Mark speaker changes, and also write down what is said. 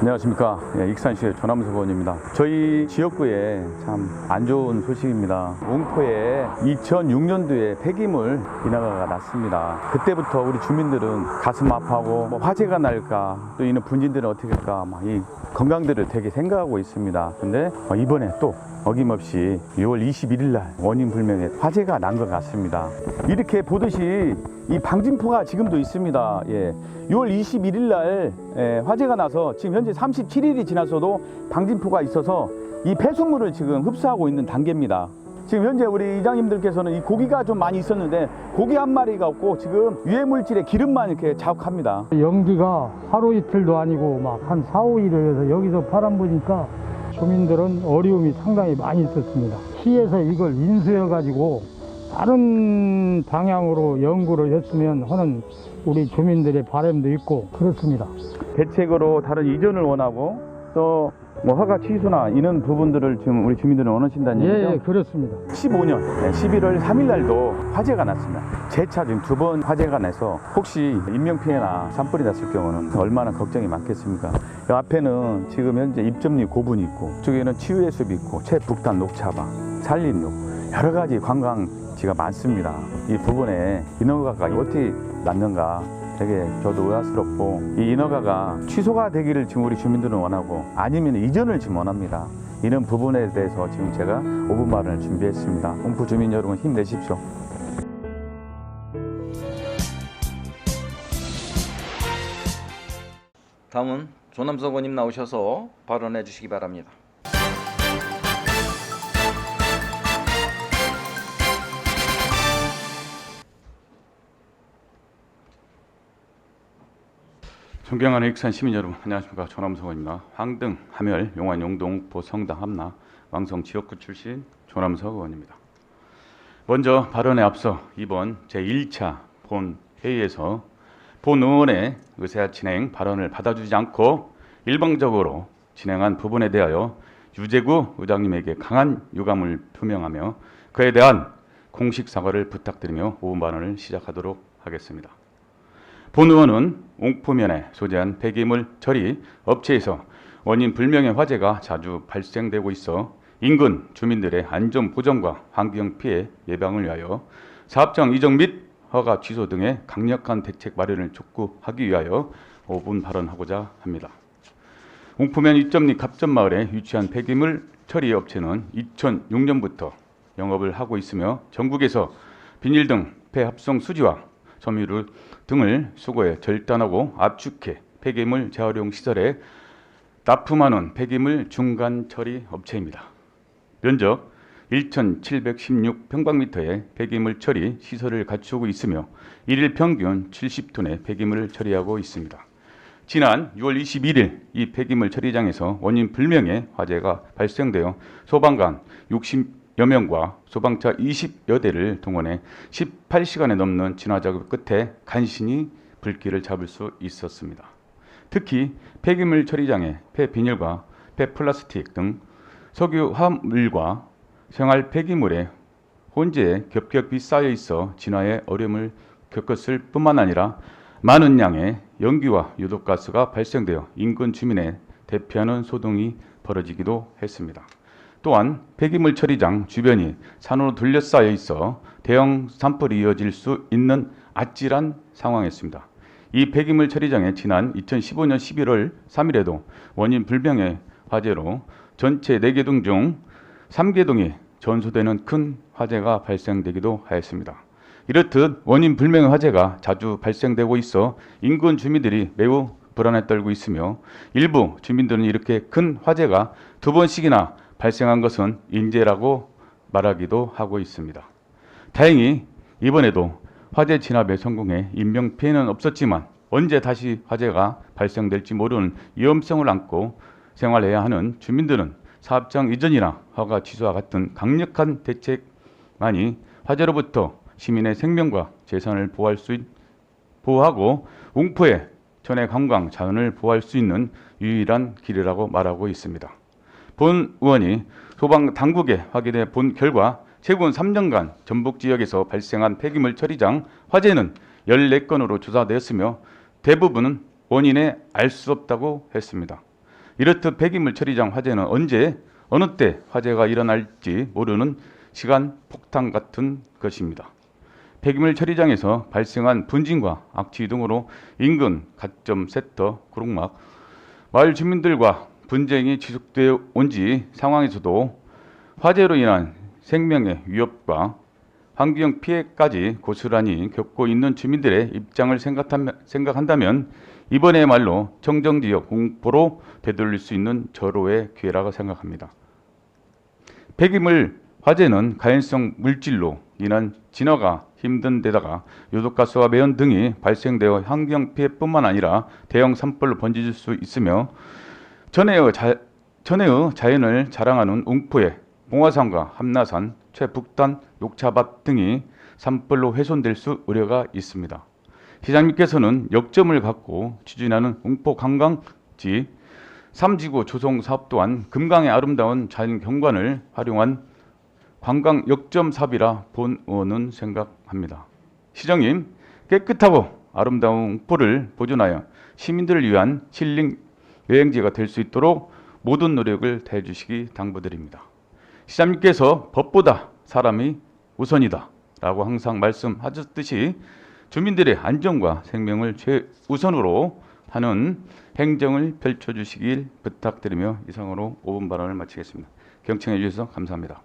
Speaker 1: 안녕하십니까. 예, 익산시의 조남석 의원입니다. 저희 지역구에 참 안 좋은 소식입니다. 웅포에 2006년도에 폐기물 인허가가 났습니다. 그때부터 우리 주민들은 가슴 아파하고 뭐 화재가 날까 또 이는 분진들은 어떻게 할까 막 이 건강들을 되게 생각하고 있습니다. 근데 어, 이번에 또 어김없이 6월 21일 날 원인 불명의 화재가 난 것 같습니다. 이렇게 보듯이 이 방진포가 지금도 있습니다. 예. 6월 21일 날 예, 화재가 나서 지금 현재 37일이 지나서도 방진포가 있어서 이 폐수물을 지금 흡수하고 있는 단계입니다. 지금 현재 우리 이장님들께서는 이 고기가 좀 많이 있었는데 고기 한 마리가 없고 지금 유해 물질의 기름만 이렇게 자욱합니다.
Speaker 2: 연기가 하루 이틀도 아니고 막 한 4, 5일을 해서 여기서 바람 부니까 주민들은 어려움이 상당히 많이 있었습니다. 시에서 이걸 인수해 가지고 다른 방향으로 연구를 했으면 하는 우리 주민들의 바람도 있고 그렇습니다.
Speaker 1: 대책으로 다른 이전을 원하고 또 뭐 허가 취소나 이런 부분들을 지금 우리 주민들은 원하신다는 얘기죠.
Speaker 2: 예, 예, 그렇습니다.
Speaker 1: 15년 11월 3일 날도 화재가 났습니다. 재차 지금 두 번 화재가 나서 혹시 인명피해나 산불이 났을 경우는 얼마나 걱정이 많겠습니까? 이 앞에는 지금 현재 입점리 고분이 있고 쪽에는 치유의 숲이 있고 최북단 녹차방, 산림욕 여러 가지 관광지가 많습니다. 이 부분에 인허가가 어떻게 났는가 되게 저도 의아스럽고 이 인허가가 취소가 되기를 지금 우리 주민들은 원하고 아니면 이전을 지금 원합니다. 이런 부분에 대해서 지금 제가 5분 발언을 준비했습니다. 홍포 주민 여러분 힘내십시오.
Speaker 3: 다음은 조남석 의원님 나오셔서 발언해 주시기 바랍니다.
Speaker 1: 존경하는 익산 시민 여러분 안녕하십니까 조남석입니다. 황등, 함열, 용환, 용동, 보, 성당, 함나, 왕성 지역구 출신 조남석 의원입니다. 먼저 발언에 앞서 이번 제1차 본 회의에서 본 의원의 의사 진행 발언을 받아주지 않고 일방적으로 진행한 부분에 대하여 유재구 의장님에게 강한 유감을 표명하며 그에 대한 공식 사과를 부탁드리며 5분 발언을 시작하도록 하겠습니다. 본 의원은 옹포면에 소재한 폐기물 처리 업체에서 원인 불명의 화재가 자주 발생되고 있어 인근 주민들의 안전 보전과 환경 피해 예방을 위하여 사업장 이전 및 허가 취소 등의 강력한 대책 마련을 촉구하기 위하여 5분 발언하고자 합니다. 옹포면 이점리 갑전마을에 위치한 폐기물 처리 업체는 2006년부터 영업을 하고 있으며 전국에서 비닐 등 폐합성 수지와 섬유를 등을 수거해 절단하고 압축해 폐기물 재활용 시설에 납품하는 폐기물 중간 처리 업체입니다. 면적 1,716평방미터의 폐기물 처리 시설을 갖추고 있으며 일일 평균 70톤의 폐기물을 처리하고 있습니다. 지난 6월 21일 이 폐기물 처리장에서 원인 불명의 화재가 발생되어 소방관 60 여 명과 소방차 20여 대를 동원해 18시간에 넘는 진화 작업 끝에 간신히 불길을 잡을 수 있었습니다. 특히 폐기물 처리장에 폐비닐과 폐플라스틱 등 석유 화물과 생활 폐기물의 혼재에 겹겹이 쌓여 있어 진화에 어려움을 겪었을 뿐만 아니라 많은 양의 연기와 유독가스가 발생되어 인근 주민의 대피하는 소동이 벌어지기도 했습니다. 또한 폐기물 처리장 주변이 산으로 둘러싸여 있어 대형 산불이 이어질 수 있는 아찔한 상황이었습니다. 이 폐기물 처리장에 지난 2015년 11월 3일에도 원인 불명의 화재로 전체 4개 동 중 3개 동이 전소되는 큰 화재가 발생되기도 하였습니다. 이렇듯 원인 불명의 화재가 자주 발생되고 있어 인근 주민들이 매우 불안에 떨고 있으며 일부 주민들은 이렇게 큰 화재가 두 번씩이나 발생한 것은 인재라고 말하기도 하고 있습니다. 다행히 이번에도 화재 진압에 성공해 인명 피해는 없었지만 언제 다시 화재가 발생될지 모르는 위험성을 안고 생활해야 하는 주민들은 사업장 이전이나 허가 취소와 같은 강력한 대책만이 화재로부터 시민의 생명과 재산을 보호할 수 있, 보호하고 웅포의 전해 관광 자원을 보호할 수 있는 유일한 길이라고 말하고 있습니다. 본 의원이 소방 당국에 확인해 본 결과 최근 3년간 전북 지역에서 발생한 폐기물 처리장 화재는 14건으로 조사되었으며 대부분은 원인에 알 수 없다고 했습니다. 이렇듯 폐기물 처리장 화재는 언제 어느 때 화재가 일어날지 모르는 시간 폭탄 같은 것입니다. 폐기물 처리장에서 발생한 분진과 악취 등으로 인근 가점 세터, 구릉막, 마을 주민들과 분쟁이 지속되어 온 지 상황에서도 화재로 인한 생명의 위협과 환경 피해까지 고스란히 겪고 있는 주민들의 입장을 생각한다면 이번에야말로 청정지역 공포로 되돌릴 수 있는 절호의 기회라고 생각합니다. 폐기물 화재는 가연성 물질로 인한 진화가 힘든 데다가 요독가스와 매연 등이 발생되어 환경 피해뿐만 아니라 대형 산불로 번질 수 있으며 전해의, 자, 전해의 자연을 자랑하는 웅포의 봉화산과 함나산, 최북단, 녹차밭 등이 산불로 훼손될 수 우려가 있습니다. 시장님께서는 역점을 갖고 추진하는 웅포 관광지 3지구 조성 사업 또한 금강의 아름다운 자연 경관을 활용한 관광 역점 사업이라 본 의원은 생각합니다. 시장님 깨끗하고 아름다운 웅포를 보존하여 시민들을 위한 힐링 여행지가 될 수 있도록 모든 노력을 다해 주시기 당부드립니다. 시장님께서 법보다 사람이 우선이다 라고 항상 말씀하셨듯이 주민들의 안전과 생명을 최우선으로 하는 행정을 펼쳐주시길 부탁드리며 이상으로 5분 발언을 마치겠습니다. 경청해 주셔서 감사합니다.